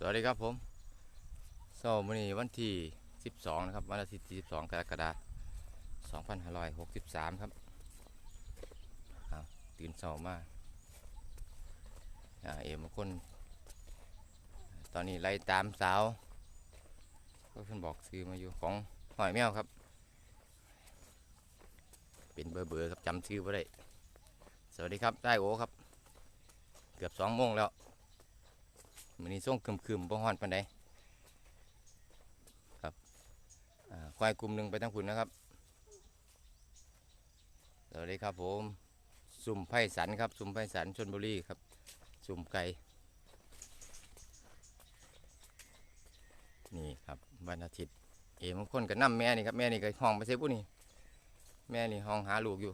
สวัสดีครับผมสวัสดีวันที่ 12 นะครับ วันอาทิตย์ที่ 12 กรกฎาคม2563 ครับอ้าตื่นเช้ามาอ่าเอ๋มคน ตอนนี้ไล่ตามสาว ก็เพิ่นบอกซื้อมาอยู่ของหอยแมวครับ เป็นเบอร์เบอร์ครับจำชื่อไ่ได้ สวัสดีครับ ได้โอครับ เกือบสองโมงแล้ว มันนี้ส่งคืมคืมๆบ่ฮ้อนปานใดครับควายกลุ่มหนึ่งไปทางคุณนะครับสวัสดีครับผมสุ่มไผ่สันครับ สุ่มไผ่สันชนบุรีครับ สุ่มไก่นี่ครับวันอาทิตย์เอ๋บางคนก็นั่แม่นี่ครับแม่นี่ก็ห้องไปเซฟผู้นี่แม่นี่ห้องหาลูกอยู่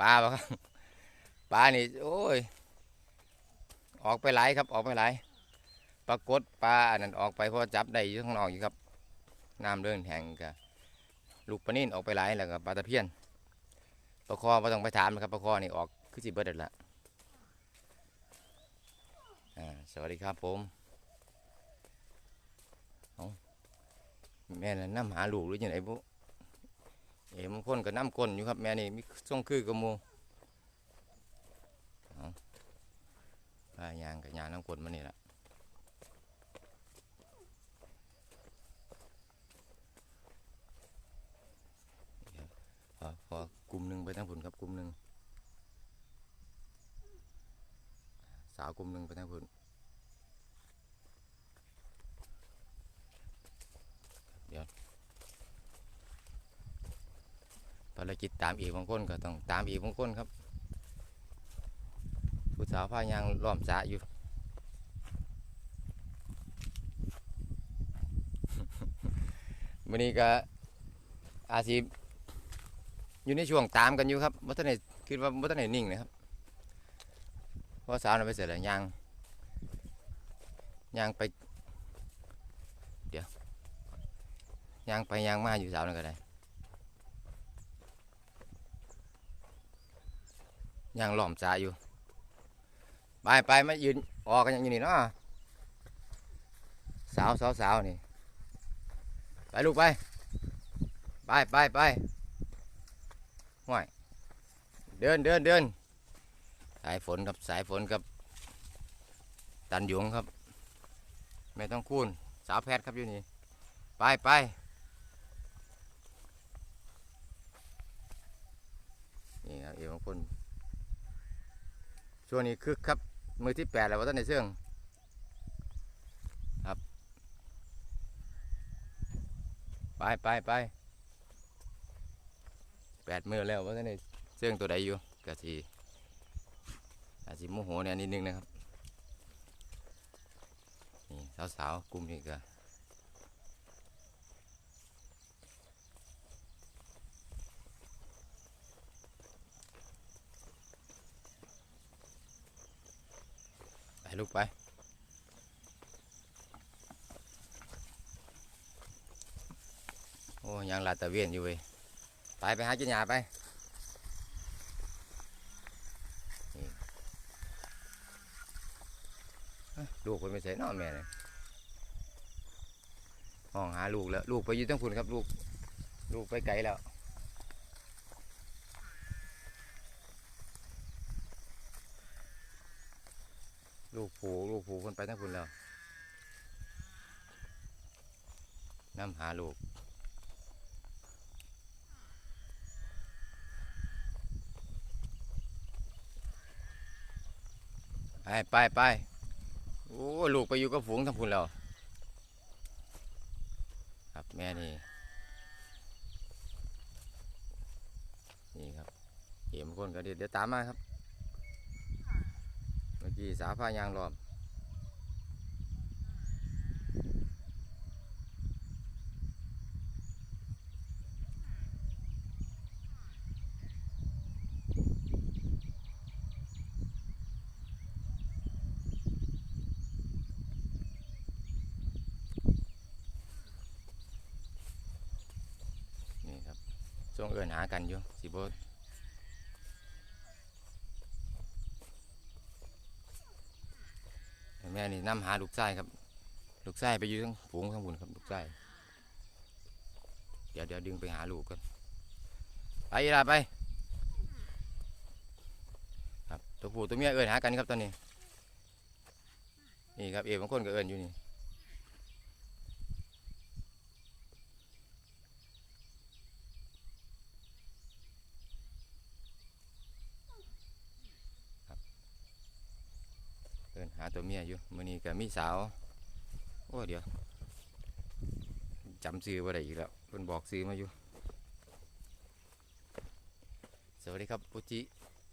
ปลาปะครับปลานี่โอ้ย ออกไปหลายครับออกไปหลายปรากฏปลาอันนั้นออกไปเพราะจับได้อยู่ข้างนอกอยู่ครับน้ำเดินแห้งกับลูกปลานิ่นออกไปหลายแล้วก็ปลาตะเพียนปลาคอไม่ต้องไปถามนะครับปลาคอนี่ออกคือสิเบิดแล้วละสวัสดีครับผมแม่น่ะน้ำหาลูกหรือยังไงบุเอ๋บางคนก็น้ำก้นอยู่ครับแม่นี่มีส่งคือกับมู ปลายางกับยางน้ำกรดมันนี่แหละพอพอกลุ่มหนึ่งไปทางผุนครับกลุ่มหนึ่งสาวกลุ่มหนึ่งไปทางผุนเดี๋ยวภารกิจตามอีกบางคนก็ต้องตามอีกบางคนครับ สาวพายางล้อมสระอยู่ วันนี้ก็อาชีพอยู่ในช่วงตามกันอยู่ครับวัฒนคิดว่าวัฒนนิ่งนะครับ เพราะสาวน่ะไปเสร็จแล้วยางยางไป เดี๋ยวยางไปยางมาอยู่สาวนั่นก็ได้ยางหล้อมสระอยู่ ไปไปมายืนออกกันอย่างนี้เนาะสาวสาวสาวนี่ ไปลูกไป ไปไปไปห่วยเดินเดินเดินสายฝนครับสายฝนครับ ตันหยงครับ ไม่ต้องคูนสาวแพทย์ครับอยู่นี่ไปไปนี่ครับเอวของคนช่วงนี้คึกครับ มือที่แปดแล้วว่าท่านในเสื่องครับ ไปไปไปแปดมือแล้วว่าท่านในเสื่องตัวใดอยู่กะสีอาจสิโมโหเนี่ยนิดนึงนะครับนี่สาวๆกลุ่มนี้ก็ ลูกไป โอ้ยังลาดตะเวียนอยู่เว้ยไปไปหากินหญ้าไปลูกคนไม่ใส่นอนแม่เลยห้องหาลูกแล้ว ลูกไปยู่ทั้งคุณครับ ลูก ลูกไปไกลแล้ว ลูกผูลูกผูคนไปทั้งคุณแล้วน้ำหาลูกไปไปไปโอ้ลูกไปอยู่กับฝูงทั้งพุ่นแล้วครับแม่นี่นี่ครับเกี่ยมคนก็เดี๋ยวเดี๋ยวตามมาครับ กี้สาวพายางรอบนี่ครับช่วงเอินหากันอยู่สิบ ม่นี่น้ำหาลูกไส้ครับ ลูกไส้ไปอยู่ทั้งฝูงทั้งหุ่นครับลูกไส้เดี๋ยวเดี๋ยวดึงไปหาลูกกันไปอีลาไป ครับตัวผู้ตัวเมียเอินหากันครับตอนนี้ นี่ครับเอ๋บางคนก็เอินอยู่นี่ครับเอินหาตัวเมีย อยู่มื้อนี้ก็มีสาว โอ้เดี๋ยวจำซื้อบ่ได้อีกแล้วเพิ่นบอกซื้อมาอยู่ สวัสดีครับปุจิ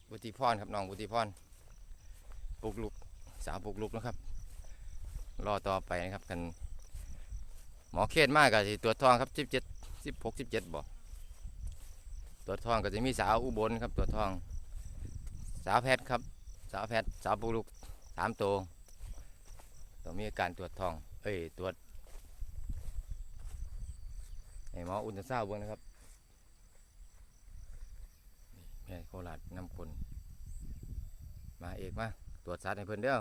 ปุจิพรครับน้องปุจิพรปลุกลุกสาวปลุกลุกนะครับ รอต่อไปนะครับกัน หมอเขตมากก็สิตรวทองครับสิบเจ็ดสิบหกสิบเจ็ดบอกตรวทองก็จะมีสาวอุบลครับตรวทอง สาวแพทย์ครับ สาวแพทย์สาวปลุกลุกสามตัว ต้องมีการตรวจทอง เอ้ยตรวจให้หมออุตราซาวด์เบิ่งนะครับแม่โคราชนำคนมาเอกมาตรวจสัตว์ให้เพิ่นเด้อ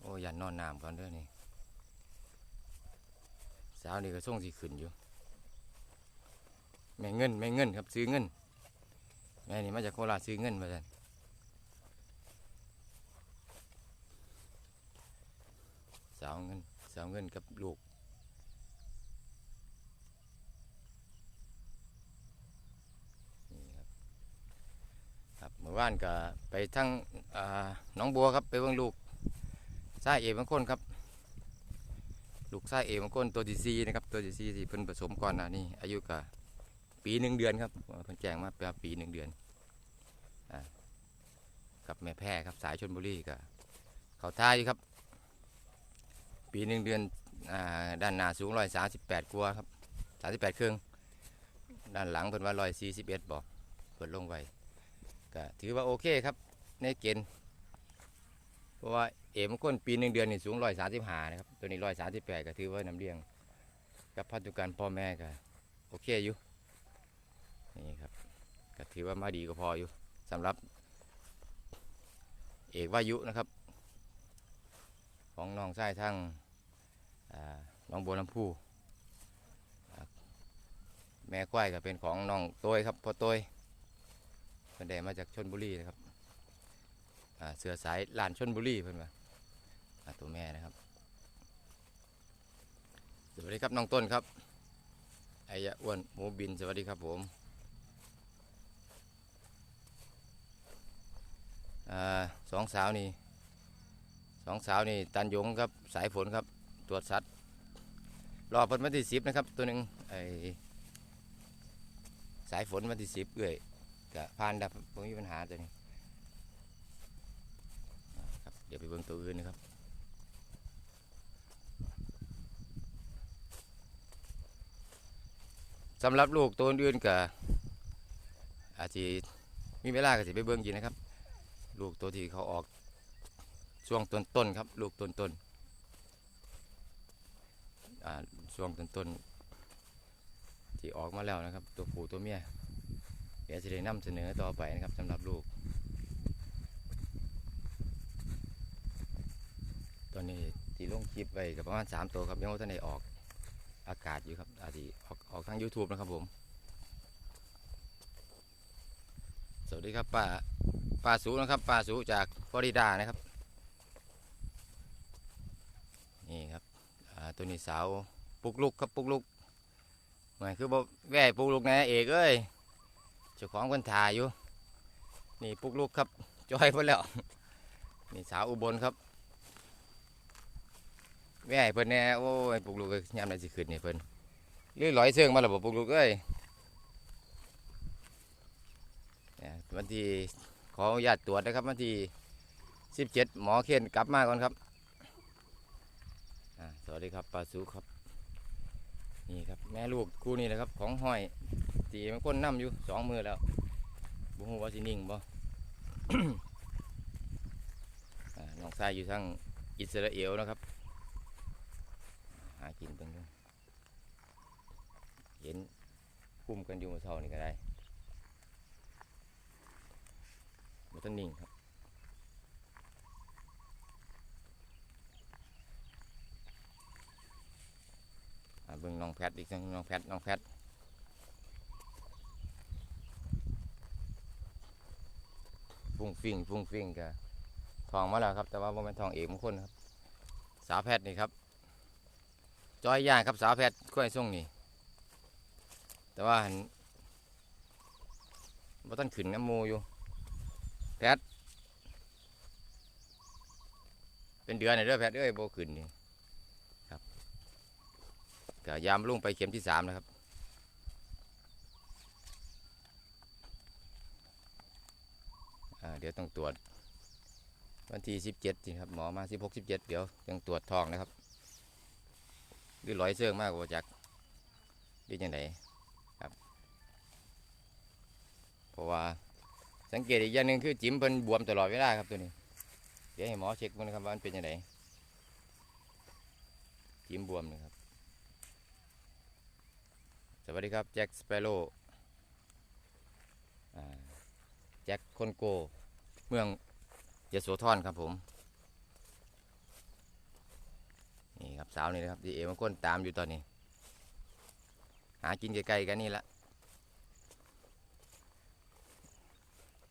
โอ้ยันนอนน้ำก่อนเด้อนี่สาวนี่ก็ส่งสีขึ้นอยู่แม่เงินแม่เงินครับซื้อเงิน แม่นี่มาจากโคราชซื้อเงินมาจันสาวเงินสาวเงินกับลูกนี่ครับครับเมื่อวานก็ไปทั้งน้องบัวครับไปเบิ่งลูกชาเอบางคนครับ ลูกชาเอบางคนตัวที่สี่นะครับตัวที่สี่ที่เพิ่นผสมก่อนน้านี้อายุก็ ปีหนึ่งเดือนครับเพิ่นแจ้งมาเป็นปีหนึ่งเดือนกับแม่แพร่ครับสายชนบุรีก็เขาท่ายครับ ปีหนึ่งเดือนอด้านหน้าสูงร้อยสาสิบแปดกัวครับสาสิบแปดเครื่องด้านหลังเพิ่นว่าร้อยสี่สิบเอ็ดบอกเพิ่นลงไว้ก็ถือว่าโอเคครับในเกณฑ์เพราะว่าเอ๋มงคนปีหนึ่งเดือนนี่สูงร้อยสาสิบห้านะครับตัวนี้ร้อยสาสิบแปดก็ถือว่าน้ำเลี้ยงกับพันธุกรรมพ่อแม่ก็โอเคอยู่ นี่ครับก็ถือว่ามาดีก็พออยู่สำหรับ เอกวายุนะครับ ของน้องชายทั้งน้องบัวลำพูแม่ควายก็เป็นของน้องโต้ยครับพ่อโต้ยเพิ่นได้มาจากชนบุรีนะครับเสือสายลานชนบุรีเพิ่นว่าาตัวแม่นะครับสวัสดีครับน้องต้นครับไอ้ยะอ้วนหมูบินสวัสดีครับผม อ่า สองสาวนี่สองสาวนี่ตันยงครับสายฝนครับตรวจสัตว์รอเพิ่นวันที่สิบนะครับ ตัวหนึ่งไอสายฝนวันที่สิบเอ้อยกะผ่านดับไม่มีปัญหาตัวนี้ครับเดี๋ยวไปเบิ่งตัวอื่นนะครับสำหรับลูกตัวอื่นๆกะอาจจะมีเวลาก็สิไปเบิ่งกินนะครับ ลูกตัวที่เขาออกช่วงต้นต้นๆครับ ลูกต้นต้นๆช่วงต้นต้นๆที่ออกมาแล้วนะครับ ตัวผู้ตัวเมียเดี๋ยวจะได้นำเสนอต่อไปนะครับสำหรับลูก ตอนนี้ที่ลงคลิปไปกับประมาณสามตัวครับยังว่าท่านได้ออกอากาศอยู่ครับอาจจะออกออกทาง YouTube นะครับผม สวัสดีครับป้าาสูนะครับปลาสูจากฟลอริดานะครับ นี่ครับตัวนี้สาวปุกลุกครับปุกลุกหมายคือบ่แว่ปุกลุกนะเอกเอ้ยเจ้าของคนถ่ายอยู่ นี่ปุกลุกครับจอยไปแล้วนี่สาวอุบลครับแว่เพิ่นแน่โอ้ยปุกลุกเอ้ยามไหนสิขึ้นนี่เพิ่นเลื่อยลอยเสื่องมาแล้วบ่ปุกลุกเอ้ยเนี่ยวันที่ ขออนุญาตตรวจนะครับวันที่17หมอเคนกลับมาก่อนครับสวัสดีครับปลาสูครับ นี่ครับแม่ลูกคู่นี้นะครับ ของห้อยตีมันก้นน้ำอยู่สองมือแล้วบุหูว่าสินิ่งบ่อ่าน้องชายอยู่ทางอิสราเอลนะครับ หากินเพิ่งเห็นคุ้มกันอยู่มื่อเช้านี่ก็ได้ บ่ทันนิ่งครับ เบิ่งน้องแพทอีกครั้งน้องแพทน้องแพทฟุ้งฟิ่งฟุ้งฟิ่งกะทองมาแล้วครับ แต่ว่าบ่แม่นทองเอกมงคลครับ สาวแพทย์นี่ครับ จอยย่างครับสาวแพทย์กล้วยส่งนี่ แต่ว่าหันบ่ต้นขึ้นน้ำมูอยู่ แพทเป็นเดือนเลยเด้อแพทเอ้ยโบขึ้นนี่ครับก็ยามลุ่งไปเข็มที่สามแล้วครับเดี๋ยวต้องตรวจ วันที่สิบเจ็ดสิครับหมอมาสิบหกสิบเจ็ดเดี๋ยวยังตรวจทองนะครับหรือร้อยเสื่องมากกว่าจักหรือยังไงครับ เพราะว่า สังเกตอีกอย่างหนึ่งคือจิ้มเพิ่นบวมตลอดเวลาครับตัวนี้ เดี๋ยวให้หมอเช็คมันนะครับว่ามันเป็นยังไงจิ้มบวมนะครับ สวัสดีครับแจ็คสเปโร่แจ็คคนโก เมืองยโสธรครับผม นี่ครับสาวนี่นะครับดีเอมันก้นตามอยู่ตอนนี้ หากินไกลๆกันนี่ละ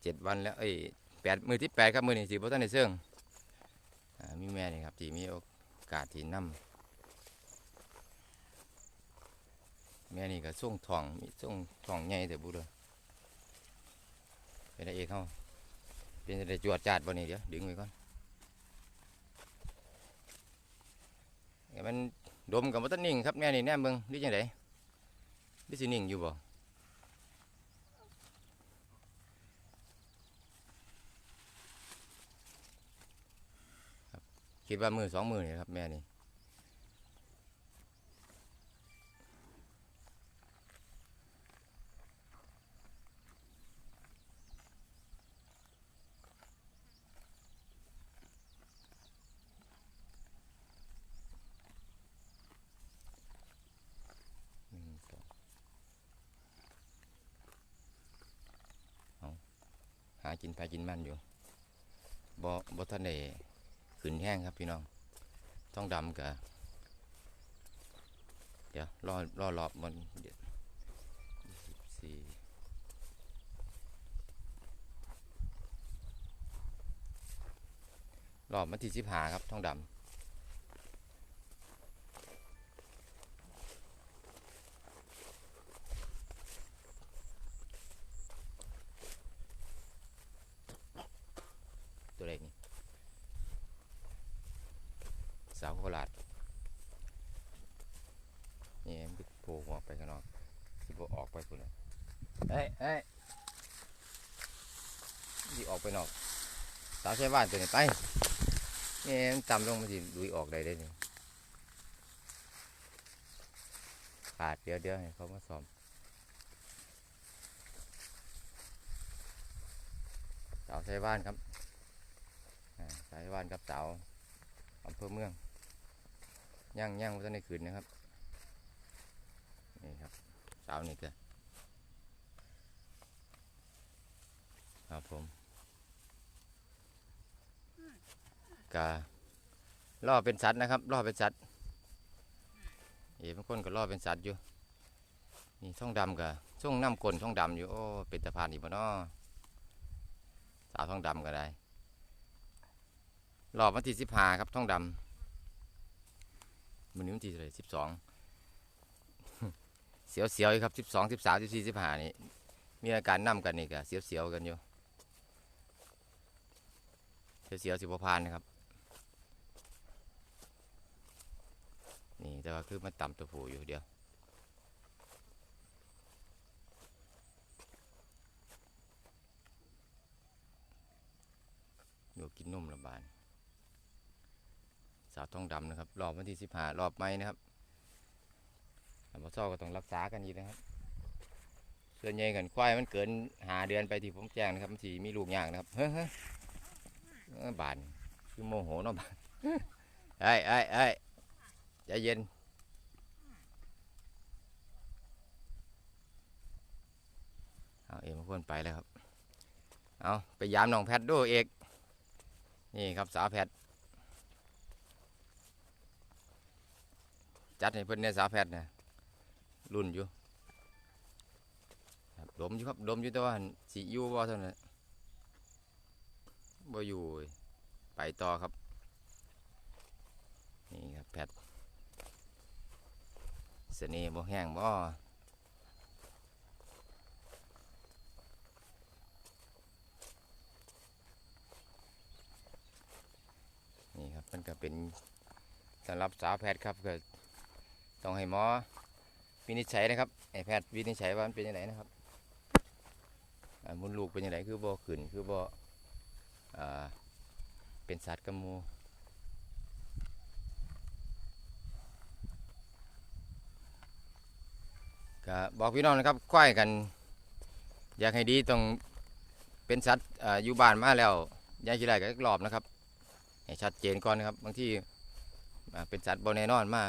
เจ็ดวันแล้วเอ้ยแปดมือที่แปดครับมือนี่สิบท่านในเสื่องมีแม่นี่ครับที่มีโอกาสที่นำแม่นี่ก็ส่งทองมีส่งทองใหญ่แต่บุเรอเป็นไงเอกเขาเป็นจะได้จวดจาดบ่นี่เดี๋ยวดึงไว้ก่อนมันดมกับมันต้นนิ่งครับแม่นี่แน่เบิ่งหรือจังไดหรือสินิ่งอยู่บ่ ครับคิดว่ามือสองมือนี่ครับแม่นี่หนึ่งสองเอาหากินไปกินมันอยู่บ่บ่ทันได้ ขึ้นแห้งครับพี่น้อง ต้องดำกะเดี๋ยวรอรอรอบมันเดี๋ยวสิบสี่รอบมันที่สิบหาครับท้องดำตัวเล็กนี่ สาวโคราชนี่มันไปโผล่ออกไปข้างนอกสิบออกไปคุณน่ะเฮ้ยเฮ้ยสิออกไปนอก สาวใช้บ้านตัวนี้ไปนี่มันต่ำลงมันสิดุยออกได้ได้นี่ขาดเดี๋ยวเดี๋ยวให้เขามาซ่อมสาวใช้บ้านครับอ่าสายว่านกับสาวอำเภอเมือง ย่างย่างวัฒนในคืนนะครับ นี่ครับสาวนี่ก็ครับผมกาล่อเป็นสัตว์นะครับล่อเป็นสัตว์เอ๋บางคนก็ล่อเป็นสัตว์อยู่ นี่ช่องดำกับช่องน้ำกลนช่องดำอยู่โอ้เป็นตะพานอีกบ่เนาะสาวช่องดำก็ได้รอบวันที่สิบห้าครับท้องดำ มันนี้วันที่เท่าไหร่สิบสองเสียวเสียวๆครับสิบสองสิบสามสิบสี่สิบห้านี่มีอาการนั่มกันนี่ก็เสียวเสียวๆกันอยู่เสียวเสียวสิบพานนะครับ นี่แต่ว่าคือมันต่ำตัวผูอยู่เดียวอยู่กินนมระบาดาวทองดำนะครับรอบวันที่สิบห้ารอบไม้นะครับอาบซอก็ต้องรักษากันอีกนะครับ ส่วนใหญ่กันควายมันเกินหาเดือนไปที่ผมแจ้งนะครับมันสีมีลูกยากนะครับเฮ้ยเบานคือโมโหเนาะบานเอ้ยเอ้ยเอ้ยใจเย็นเอาเอ็มควรไปแล้วครับ เอาไปยามน้องแพทดูเอก นี่ครับสาวแพท จัดให้เพิ่นเนี่ยสาแพทเนี่ยรุ่นอยู่ดมอยู่ครับดมอยู่แต่ว่าสิอยู่บ่เท่านั้นบ่อยู่ไปต่อครับ นี่ครับแพทเสน่ห์บ่แห้งบ่นี่ครับมันก็เป็นสำหรับสาวแพทย์ครับก็ ต้องให้หมอวินิจฉัยนะครับให้แพทย์วินิจฉัยว่ามันเป็นยังไงนะครับมุนลูกเป็นยังไงคือบ่ขึ้นคือบ่อเป็นสัตว์กำมูก็บอกพี่น้องนะครับควายกัน อยากให้ดีต้องเป็นสัตว์อยู่บ้านมาแล้วอยากกี่ไรก็รอบนะครับให้ชัดเจนก่อนนะครับบางที่เป็นสัตว์บนแน่นอนมา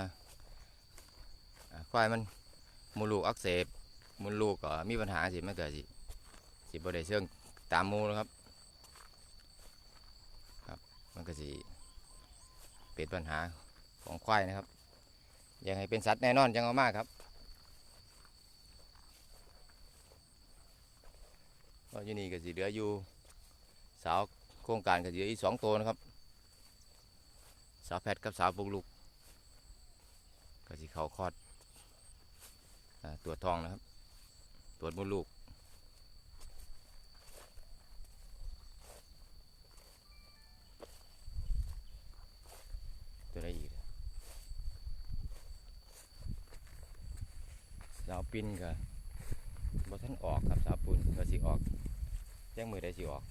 ควายมันมูลูกอักเสบมูลูกก็มีปัญหาสิไมันเกิดสิสิบได้เชื่องตามมูนะครับครับมันก็สิเป็นปัญหาของควายนะครับยากให้เป็นสัตว์แน่นอนจังเอามากครับก็ยู่นี่ก็สิเหลืออยู่สาวโครงการก็สิเหลืออีกสองตัวนะครับ สาวแพทย์กับสาวปุกลูกก็สิเขาคลอด ตรวทองนะครับตรวมดลูก ตัวอะไรอีกสาวปินก็บ่ท่านออกครับสาวปุนก็สิออกแจ้งมือได้สิออก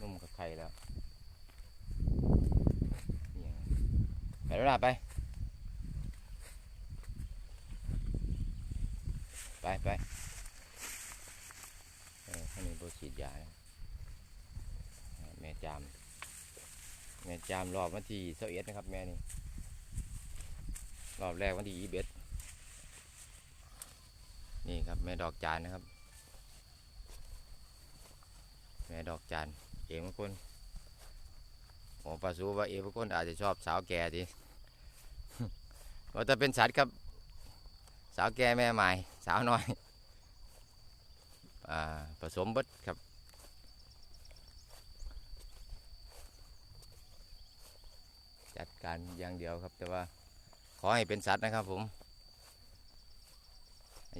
นุ่มกับไข่แล้วไปแล้วล่ะไป ไปไปเออข้างนี้โบฉีดยาแม่จาม แม่จามรอบวันที่เสเอ็ดนะครับ แม่นี่ รอบแรกวันที่ยี่สิบเอ็ดนี่ครับ แม่ดอกจานนะครับ แม่ดอกจานเองบางคนผมประสูว่าเองบางคนอาจจะชอบสาวแก่ทีว่าจะเป็นสัตว์ครับาวแก่แม่ใหม่สาวน้อยอผสมบิดครับ จัดการอย่างเดียวครับแต่ว่าขอให้เป็นสัตว์นะครับผม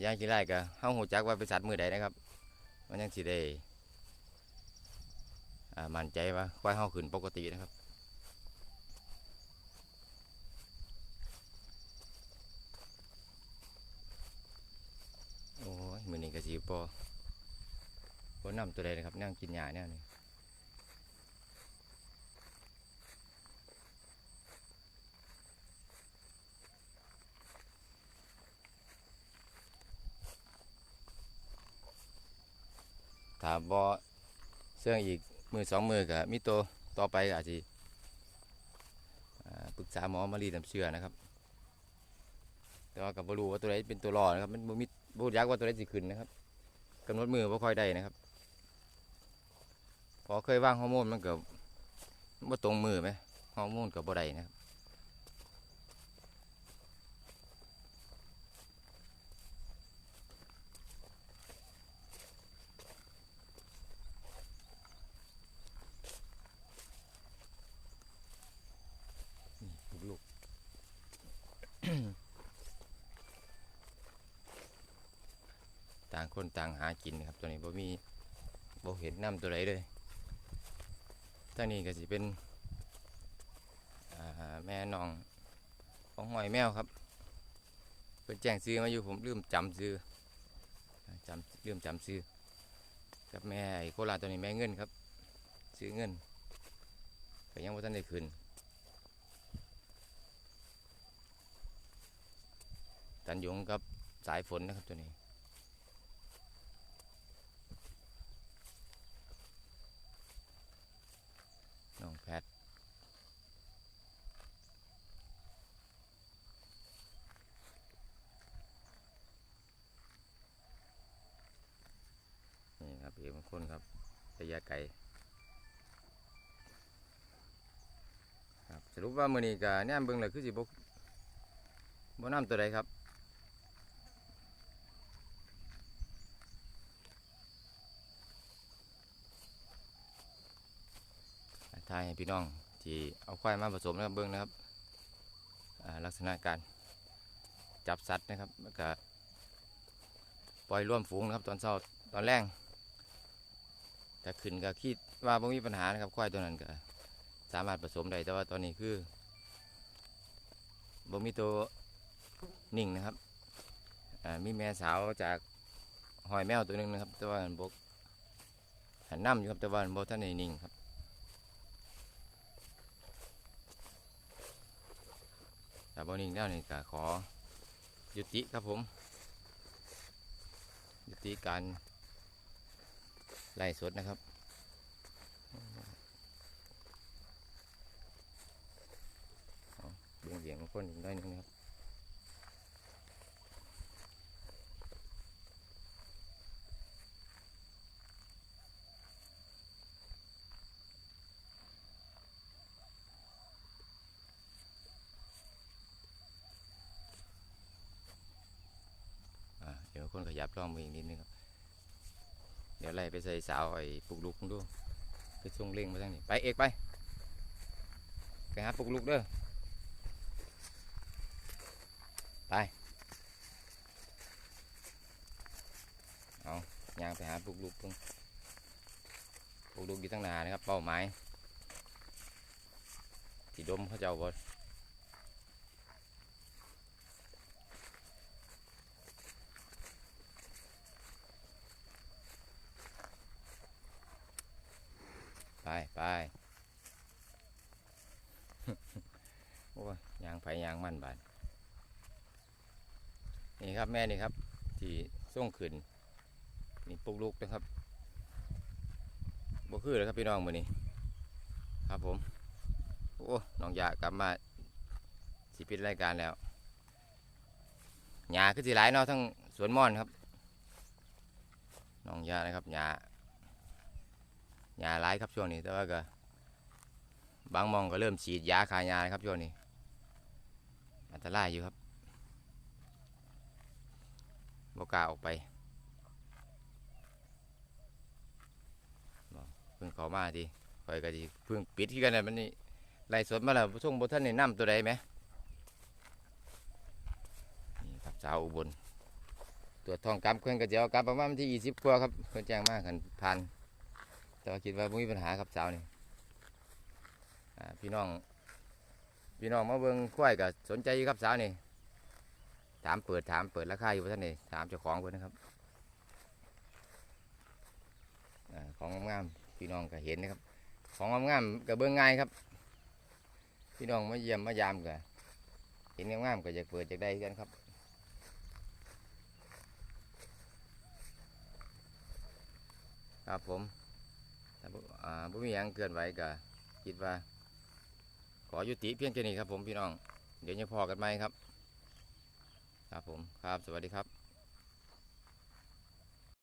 ย่างที่ไรก็เฮาหูจักว่าเป็นสัตว์มือใดนะครับ มันยังสิได้มั่นใจว่าควายเฮาขึ้นปกตินะครับ โอ้ย มือนี้ก็สิปอปนำตัวใดนะครับนั่งกินหญ้าเนี่ยนี่ถ้าบ่เสื่องอีกมือสองมือก็มีตัวต่อไปก็อาจจะปรึกษาหมอมารีดน้ำเชื่อนะครับ แต่ว่ากับบรูว่าตัวไหนเป็นตัวรอนะครับ มันบ่มี บูดยักว่าตัวไหนสิขึ้นนะครับกำหนดมือบ่ค่อยได้นะครับ พอเคยว่างฮอร์โมนมันก็บ่ตรงมือไหมฮอร์โมนก็บ่ได้นะครับ คนต่างหากินครับตัวนี้บ่มีบ่เห็นน้ำตัวไหนเลยตัวนี้ก็สิเป็นแม่น้องของหอยแมวครับเพิ่นแจ้งซื้อมาอยู่ผมลืมจำซื้อจำลืมจำซื้อกับแม่ไอ้โคราตัวนี้แม่เงินครับ ซื้อเงินก็ยังบ่ทันได้คืนตันยงกับสายฝนนะครับตัวนี้องแพท นี่บางคนครับระยะไกลครับสรุปว่ามือนี้ก็แนมเบิ่งแล้วคือสิบ่บ่น้ำตัวใดครับทายให้พี่น้องที่เอาควายมาผสมนะครับเบิ้งนะครับลักษณะการจับสัตว์นะครับแล้วก็ปล่อยร่วมฝูงนะครับตอนเช้าตอนแรง แต่ขึ้นก็คิดว่าบ่มีปัญหานะครับควายตัวนั้นก็สามารถผสมได้แต่ว่าตอนนี้คือบ่มีตัวนิ่งนะครับมีแม่สาวจากหอยแมวตัวหนึงนะครับ แต่ว่าบกหันน้ำอยู่ครับแต่ว่าบกท่านนนิ่งครับแต่บอนิ่งแล้วนี่ก็ขอยุติครับผม ยุติการ ไล่สดนะครับเอาเบี่ยงเบี่ยงคนอีกหน้นึงนะครับเดี๋ยวคนขยับร่องมืออีกนิดนึงครับ เดี๋ยวไล่ไปใส่สาวไอ้ปลุกลุกดูไปส่งเล่งมาทางนี้ไปเอกไปไปหาปลุกลุกเด้อไปเอายางไปหาปลุกลุกเพิ่งปลุกลุกอยู่ตั้งนานนะครับเป้าหมายที่ดมเขาเจ้าบด ไปไปโอ้ยยางไผยางมันบานนี่ครับแม่นี่ครับ ที่ส่งขึ้นนี่ปลุกลุกนะครับบ่คือเลยครับพี่น้องมือนี้ ครับผม โอ้น้องยากลับมาสิปิดรายการแล้วหญ้าคือสิหลายเนาะทั้งสวนม่อนครับน้องยานะครับหญ้า หญ้าหลายครับช่วงนี้ แต่ว่าก็บางมองก็เริ่มฉีดยาคายาครับช่วงนี้อันตรายอยู่ครับบกาออกไปเพิ่งเขามาทีคอยก็ดีเพิ่งปิดที่กันนะมันนี่ไล่สดมาแล้วช่วงบท่านในน้ำตัวใดไหมนี่ครับสาวอุบลตรวทองกำเพื่อนก็จะเอากำประมาณที่ยี่สิบกว่าครับเพื่อนแจ้งมากกันพัน แต่ว่าคิดว่าไม่มีปัญหาครับสาวนี่พี่น้อง พี่น้องมาเบิ่งควายก็สนใจครับสาวนี่ถามเปิดถามเปิดราคาอยู่ท่านนี่ถามเจ้าของเพิ่นนะครับอของงามพี่น้องก็เห็นนะครับ ของงามๆก็เบิ่งง่ายครับ พี่น้องมาเยี่ยมมายามก็เห็นงามๆก็อยากเปิดอยากได้กันครับครับผม บ่มีหยังเกินไหวก็คิดว่า ขอยุติเพียงแค่นี้ครับผมพี่น้อง เดี๋ยวยังพอกันไหมครับ ครับผมครับสวัสดีครับ